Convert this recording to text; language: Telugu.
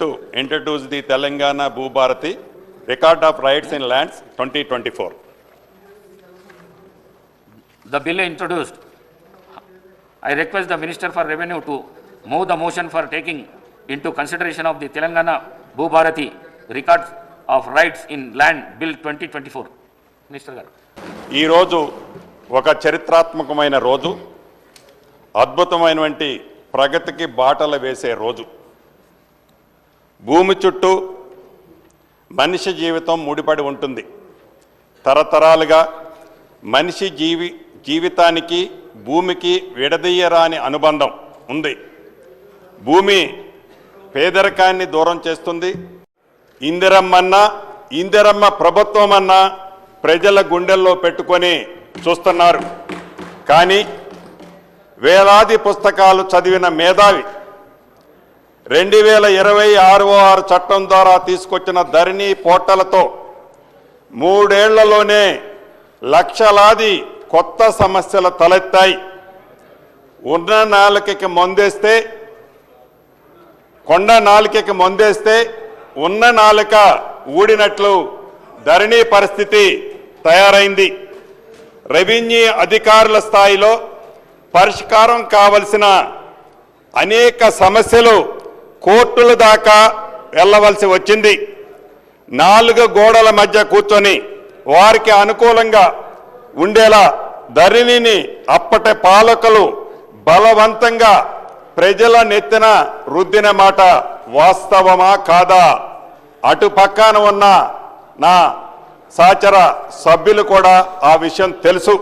To introduce the Telangana Bhubharati record of rights in lands twenty twenty four the bill introduced I request the minister for revenue to move the motion for taking into consideration of the Telangana Bhubharati record of rights in land bill twenty twenty four minister గారు ఈరోజు ఒక చరిత్రాత్మకమైన రోజు అద్భుతమైనటువంటి ప్రగతికి బాటలు వేసే రోజు. భూమి చుట్టూ మనిషి జీవితం ముడిపడి ఉంటుంది. తరతరాలుగా మనిషి జీవి జీవితానికి భూమికి విడదీయరాని అనుబంధం ఉంది. భూమి పేదరికాన్ని దూరం చేస్తుంది. ఇందిరమ్మన్నా ఇందిరమ్మ ప్రభుత్వం అన్నా ప్రజల గుండెల్లో పెట్టుకొని చూస్తున్నారు. కానీ వేలాది పుస్తకాలు చదివిన మేధావి రెండు వేల ఇరవై ఆరు చట్టం ద్వారా తీసుకొచ్చిన ధరణి పోర్టలతో మూడేళ్ళలోనే లక్షలాది కొత్త సమస్యలు తలెత్తాయి. ఉన్న నాలుకకి మందేస్తే కొండ నాలుకకి మందేస్తే ఉన్న నాలుక ఊడినట్లు ధరణి పరిస్థితి తయారైంది. రెవెన్యూ అధికారుల స్థాయిలో పరిష్కారం కావలసిన అనేక సమస్యలు కోర్టుల దాకా వెళ్ళవలసి వచ్చింది. నాలుగు గోడల మధ్య కూర్చొని వారికి అనుకూలంగా ఉండేలా ధరణిని అప్పటి పాలకులు బలవంతంగా ప్రజల నెత్తిన రుద్దిన మాట వాస్తవమా కాదా? అటు పక్కన ఉన్న నా సహచర సభ్యులు కూడా ఆ విషయం తెలుసు.